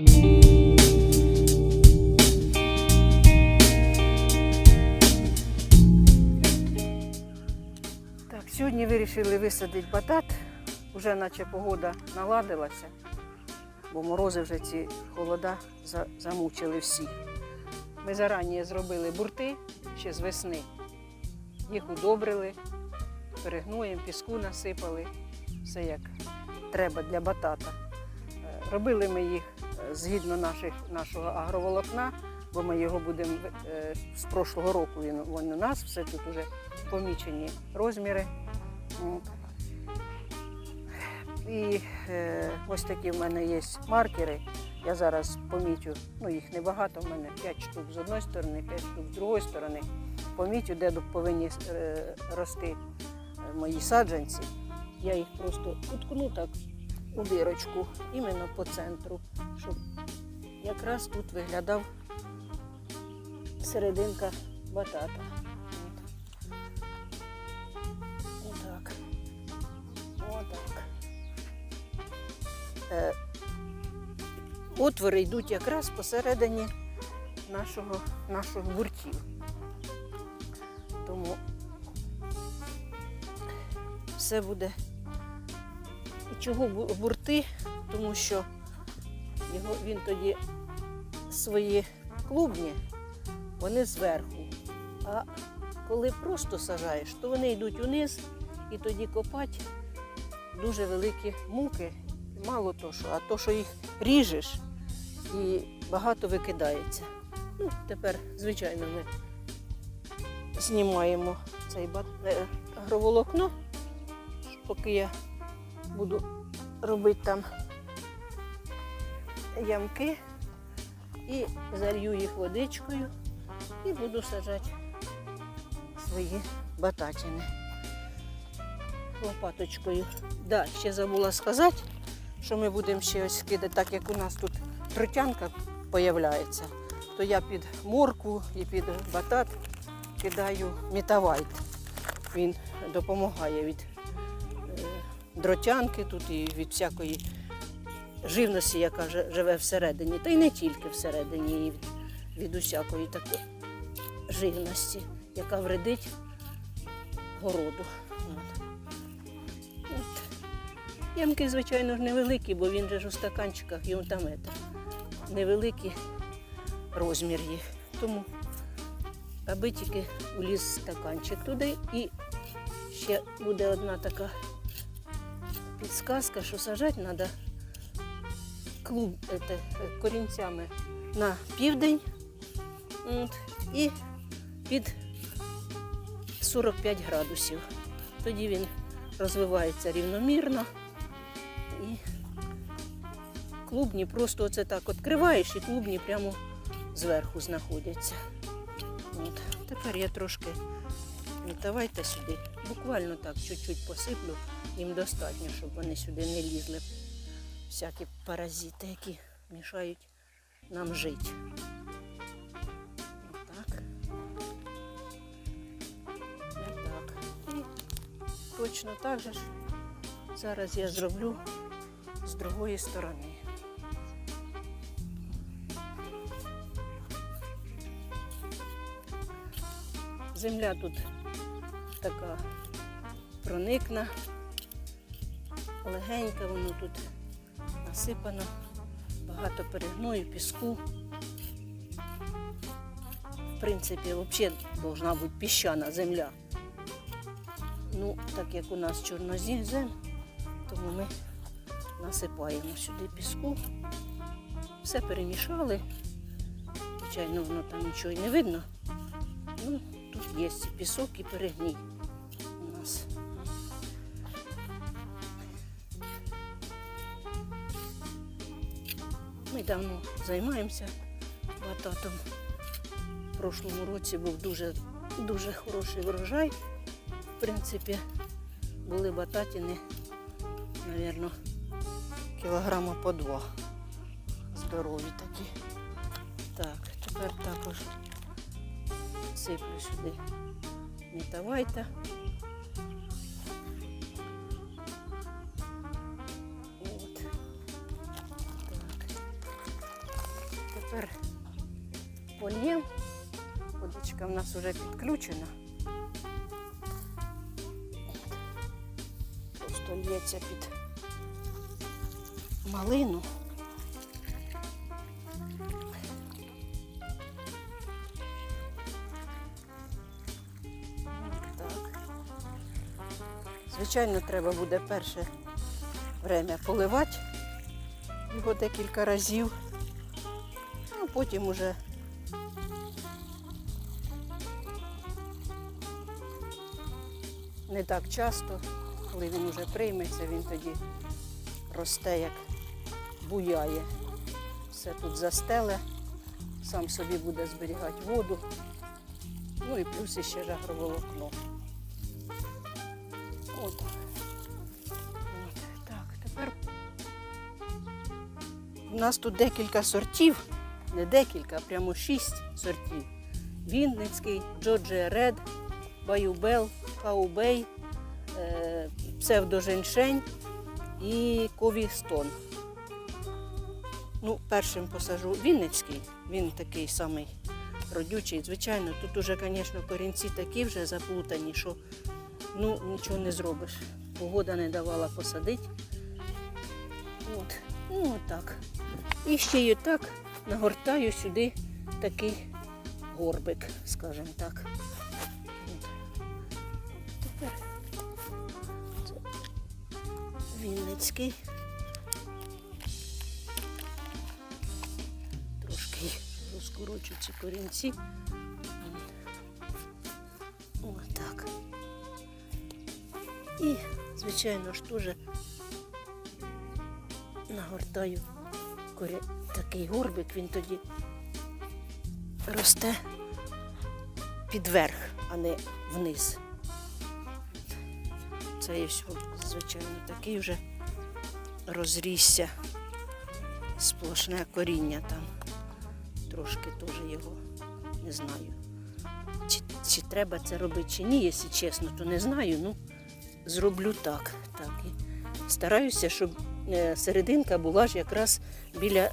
Так, сьогодні вирішили висадити батат. Уже наче погода наладилася, бо морози вже ці холода замучили всіх. Ми зарані зробили бурти ще з весни. Їх удобрили, перегноєм, піску насипали, все як треба для батата. Е, Робили ми їх згідно наших, нашого агроволокна, бо ми його будемо е, з прошлого року. Він, він у нас все тут вже помічені розміри. І е, ось такі в мене є маркери. Я зараз помітю, ну їх небагато, в мене 5 штук з одної сторони, 5 штук з другої сторони. Помітю, де повинні е, рости мої саджанці. Я їх просто уткну так у дирочку, іменно по центру, щоб якраз тут виглядав серединка батата. Отак. Отак. Е, отвори йдуть якраз посередині нашого, наших буртів. Тому все буде. Чого бурти? Тому що його, він тоді свої клубні, вони зверху. А коли просто сажаєш, то вони йдуть униз і тоді копати дуже великі муки. Мало то, що, а то, що їх ріжеш і багато викидається. Ну, тепер, звичайно, ми знімаємо цей е, агроволокно, поки я буду робити там ямки і залью їх водичкою і буду саджати свої бататини лопаточкою. Да, ще забула сказати, що ми будемо ще ось кидати, так як у нас тут тротянка появляється, то я під морку і під батат кидаю метавайт. Він допомагає від дротянки тут і від всякої живності, яка живе всередині. Та й не тільки всередині, і від, усякої такої живності, яка вредить городу. От. Ямки, звичайно ж, невеликі, бо він же ж у стаканчиках он там невеликий розмір їх. Тому аби тільки вліз стаканчик туди і ще буде одна така підсказка, що сажати треба клуб ете, корінцями на південь от, і під 45 градусів. Тоді він розвивається рівномірно і клубні просто оце так відкриваєш і клубні прямо зверху знаходяться. От. Тепер я трошки ну, давайте сюди, буквально так чуть-чуть посиплю, їм достатньо, щоб вони сюди не лізли. Всякі паразити, які мішають нам жити. Отак. Отак. І точно так же ж зараз я зроблю з другої сторони. Земля тут така проникна, легенька, воно тут насипано, багато перегною, піску. В принципі, взагалі повинна бути піщана земля. Ну, так як у нас чорнозем, тому ми насипаємо сюди піску. Все перемішали. Звичайно, воно там нічого й не видно. Ну, тут є пісок і перегній давно займаємося бататом. В прошлому році був дуже, дуже хороший врожай. В принципі, були бататини, мабуть, кілограма по два. Здорові такі. Так, тепер також сиплю сюди метавайта. Тепер польємо. Водичка в нас вже підключена. Просто лється під малину. Звичайно, треба буде перше время поливати його декілька разів, потім уже не так часто, коли він уже прийметься, він тоді росте, як буяє. Все тут застеле, сам собі буде зберігати воду. Ну і плюс іще ж агроволокно. От. От. Так, тепер у нас тут декілька сортів, не декілька, а прямо шість сортів. Вінницький, Джорджія Ред, Баюбел, Каубей, е, псевдоженшень і Ковістон. Ну, першим посажу Вінницький, він такий самий родючий. Звичайно, тут уже, звісно, корінці такі вже заплутані, що ну, нічого не зробиш. Погода не давала посадити. От. Ну, отак. І ще й отак нагортаю сюди такий горбик, скажімо так. Тепер це Вінницький. Трошки розкорочу ці корінці. Отак. І, звичайно ж, теж нагортаю корі... такий горбик, він тоді росте підверх, а не вниз. Це і все, звичайно, такий вже розрісся сплошне коріння там. Трошки теж його не знаю. Чи, чи треба це робити, чи ні, якщо чесно, то не знаю. Ну, зроблю так. так. І стараюся, щоб е, серединка була ж якраз біля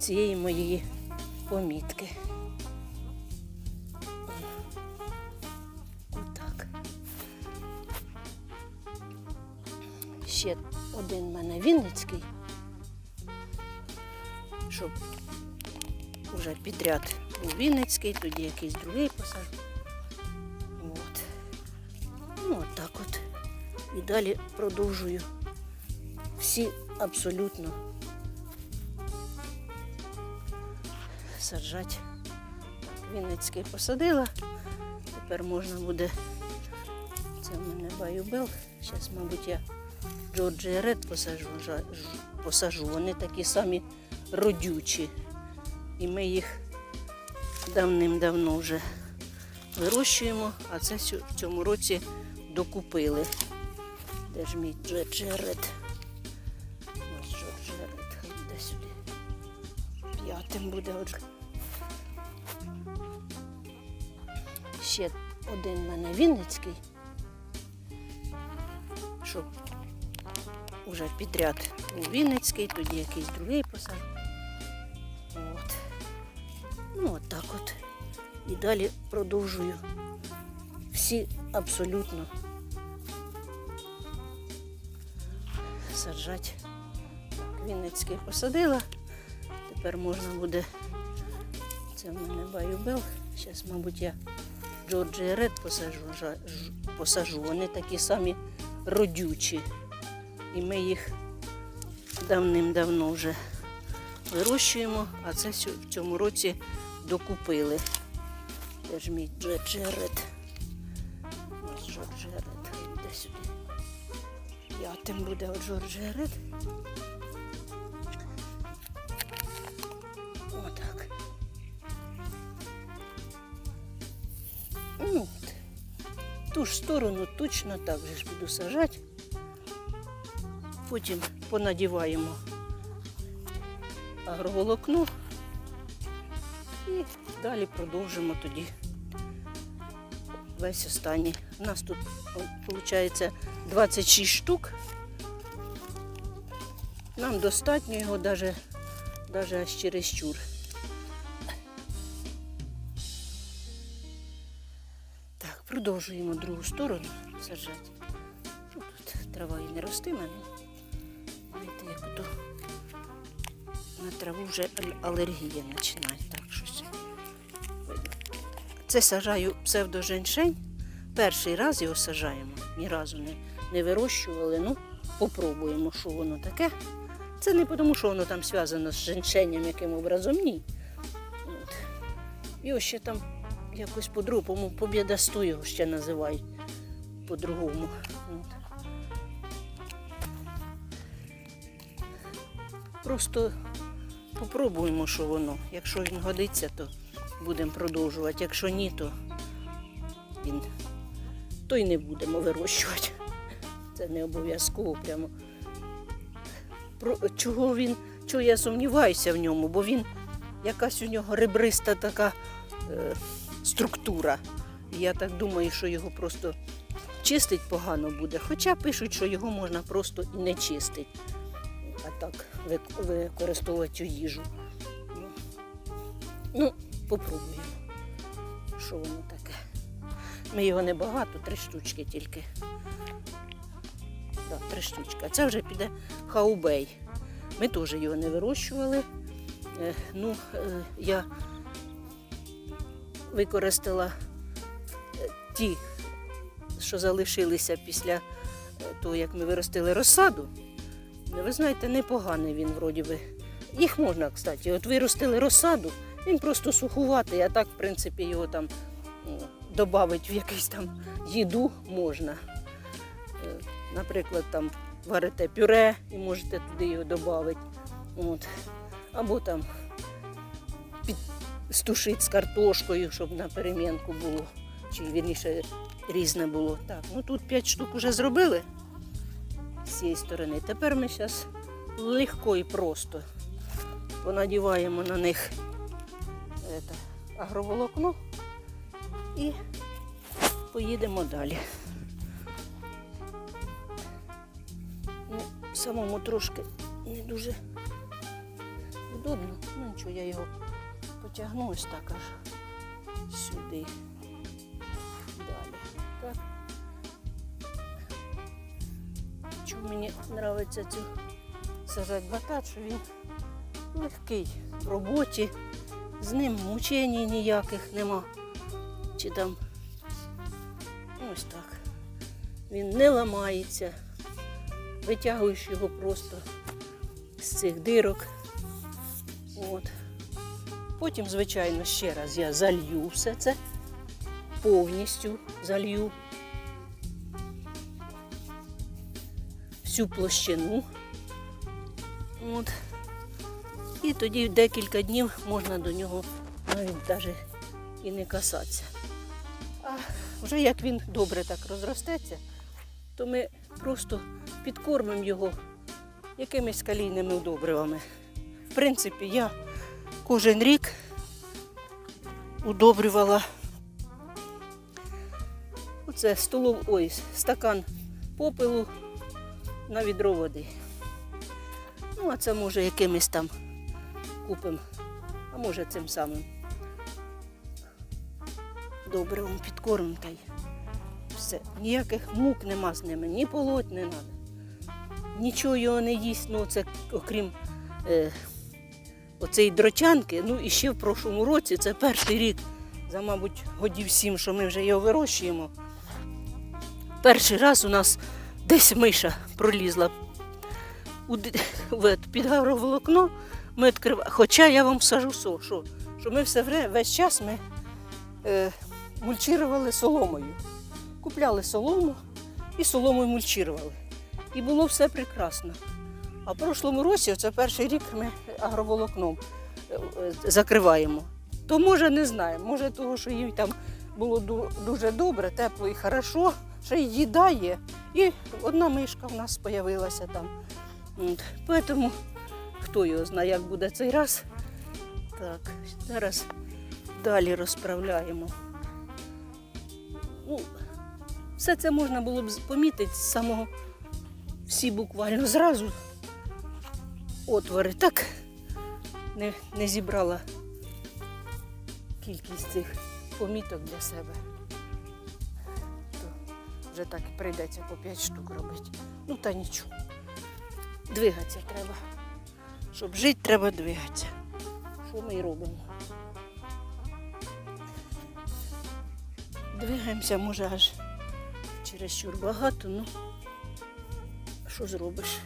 цієї моєї помітки. Отак. Ще один в мене Вінницький, щоб вже підряд був Вінницький, тоді якийсь другий посажу. От. Ну, от от. І далі продовжую всі абсолютно саджати. Вінницький посадила. Тепер можна буде. Це в мене Баюбел. Зараз, мабуть, я Джорджія Ред посажу. посажу. Вони такі самі родючі. І ми їх давним-давно вже вирощуємо, а це в цьому році докупили. Де ж мій Джорджерет? Ось Джорджерет, хай буде сюди. П'ятим буде Ще один в мене Вінницький, щоб уже підряд був Вінницький, тоді якийсь другий посадив. От. Ну, от так от. І далі продовжую всі абсолютно саджати. Вінницький посадила. Тепер можна буде. Це в мене Баюбел. Зараз, мабуть, я Джорджія Ред посажу. Вони такі самі родючі. І ми їх давним-давно вже вирощуємо, а це в цьому році докупили. Де ж мій Джорджерет? Ось Джорджерет, хай йде сюди. П'ятим буде от Джорджерет. Ту ж сторону точно так же буду сажати. Потім понадіваємо агроволокно і далі продовжимо тоді весь останній. У нас тут виходить 26 штук. Нам достатньо його навіть, аж чересчур. Продовжуємо другу сторону саджати. Ну, Тут трава і не ростиме, знаєте, як ото на траву вже алергія починає. Так. Це сажаю псевдоженшень. Перший раз його сажаємо. Ні разу не, не вирощували. Ну, попробуємо, що воно таке. Це не тому, що воно там зв'язано з женшенням яким образом, ні. От. Його ще там якось по-другому, побєдасту його ще називають по-другому. Просто попробуємо, що воно. Якщо він годиться, то будемо продовжувати. Якщо ні, то він то й не будемо вирощувати. Це не обов'язково прямо. Про, чого він, чого я сумніваюся в ньому, бо він якась у нього ребриста така е, структура. Я так думаю, що його просто чистить погано буде. Хоча пишуть, що його можна просто і не чистити, а так використовувати у їжу. Ну, попробуємо, що воно таке. Ми його небагато, три штучки тільки. Да, три штучки. А це вже піде хаубей. Ми теж його не вирощували. Е, ну, е, я використала е, ті, що залишилися після е, того, як ми виростили розсаду. Ну, Ви знаєте, непоганий він вроді би. Їх можна, кстати. От виростили розсаду, він просто сухуватий, а так, в принципі, його там додати в якусь там їду можна. Е, Наприклад, там варите пюре і можете туди його додати. От. Або там підстушити з картошкою, щоб на перемінку було. Чи вірніше різне було. Так, ну тут 5 штук вже зробили з цієї сторони. Тепер ми зараз легко і просто понадіваємо на них это, агроволокно і поїдемо далі. Ну, самому трошки не дуже удобно. Ну нічого, я його потягну ось так аж сюди. Далі. Так. Чому мені подобається цю сажати батат, що він легкий в роботі, з ним мучень ніяких нема. Чи там ось так. Він не ламається. Витягуєш його просто з цих дирок. От. Потім, звичайно, ще раз я залью все це, повністю залью всю площину. От. І тоді декілька днів можна до нього навіть навіть і не касатися. А вже як він добре так розростеться, то ми просто підкормимо його якимись калійними удобривами. В принципі, я кожен рік удобрювала оце столов, ой, стакан попелу на відро води. Ну, а це може якимись там купимо, а може цим самим добривом підкормимо та й все. Ніяких мук нема з ними, ні полоть не треба. Нічого його не їсть, ну це окрім е, оцеї дротянки. Ну і ще в прошлому році, це перший рік, за, мабуть, годів сім, що ми вже його вирощуємо. Перший раз у нас десь миша пролізла під агроволокно. Ми відкриваємо. Хоча я вам скажу, що, що, ми все весь час ми е, мульчирували соломою. Купляли солому і соломою мульчирували. І було все прекрасно. А в прошлому році, це перший рік, ми агроволокном е, е, закриваємо. То може не знаємо, може того, що їй там було дуже добре, тепло і хорошо, ще й їда є. І одна мишка в нас з'явилася там. Тому хто його знає, як буде цей раз. Так, зараз далі розправляємо. Ну, все це можна було б помітити з самого всі буквально зразу отвори. Так не, не зібрала кількість цих поміток для себе. вже так і прийдеться по 5 штук робити. Ну та нічого. Двигатися треба. Щоб жити, треба двигатися. Що ми і робимо. Двигаємося, може, аж чересчур багато, ну що зробиш?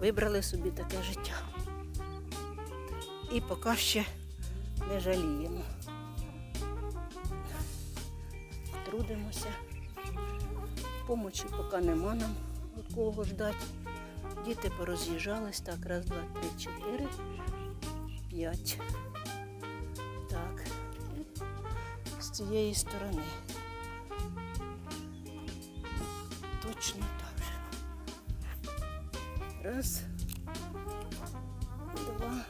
Вибрали собі таке життя. І поки ще не жаліємо. Трудимося. Помочі поки нема нам від кого ждати. Діти пороз'їжджались. Так, раз, два, три, чотири, п'ять. Так. З цієї сторони. Точно. Раз. Два.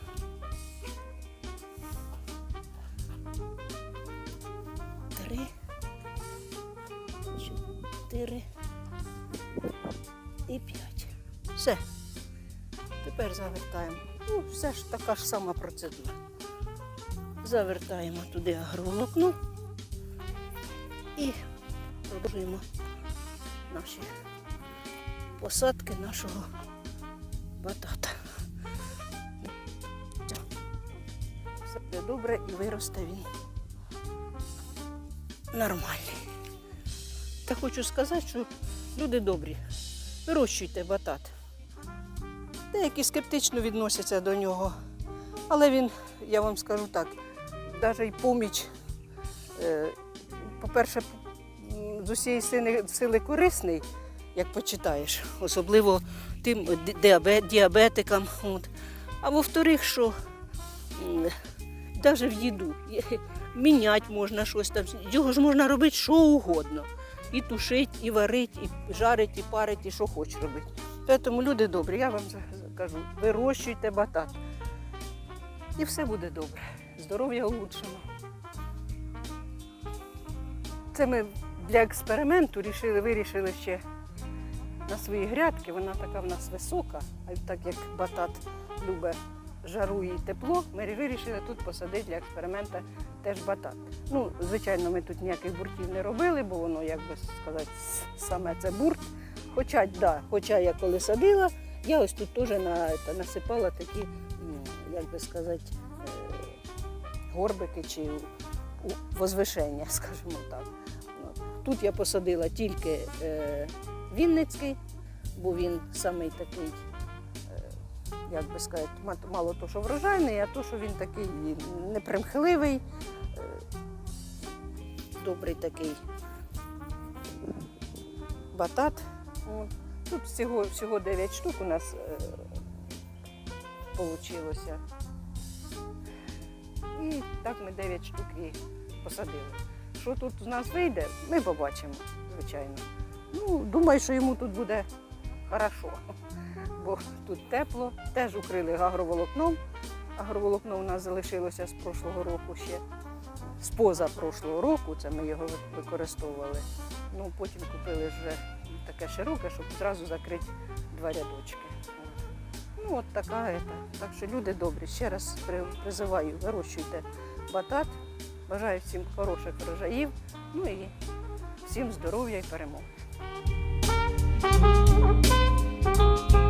Три. Чотири. І п'ять. Все. Тепер завертаємо. Ну, все ж така ж сама процедура. Завертаємо туди агроволокно і продовжуємо наші посадки нашого батата. Все буде добре і виросте він нормальний. Та хочу сказати, що люди добрі, вирощуйте батат. Деякі скептично відносяться до нього, але він, я вам скажу так, навіть і поміч, е, по-перше, з усієї сили корисний, як почитаєш, особливо тим діабетикам. От. А во-вторых, що навіть в їду міняти можна щось там. Його ж можна робити що угодно. І тушить, і варить, і жарить, і парить, і що хоч робити. Тому люди добрі, я вам кажу, вирощуйте батат. І все буде добре. Здоров'я улучшено. Це ми для експерименту рішили, вирішили ще на свої грядки. Вона така в нас висока, а так як батат любить жару і тепло, ми вирішили тут посадити для експерименту теж батат. Ну, звичайно, ми тут ніяких буртів не робили, бо воно, як би сказати, саме це бурт. Хоча, да, хоча я коли садила, я ось тут теж на, насипала такі, як би сказати, е, горбики чи возвишення, скажімо так. Тут я посадила тільки е, Вінницький, бо він самий такий, е, як би сказати, мало то, що врожайний, а то, що він такий непримхливий, е, добрий такий батат. Тут всього, всього 9 штук у нас вийшло. І так ми 9 штук і посадили. Що тут з нас вийде, ми побачимо, звичайно. Ну, думаю, що йому тут буде хорошо, бо тут тепло, теж укрили агроволокном. Агроволокно у нас залишилося з прошлого року ще, з поза прошлого року, це ми його використовували. Ну, потім купили вже таке широке, щоб одразу закрити два рядочки. Ну, от така ета. Так що люди добрі. Ще раз призиваю, вирощуйте батат. Бажаю всім хороших врожаїв. Ну і всім здоров'я і перемоги. Thank you.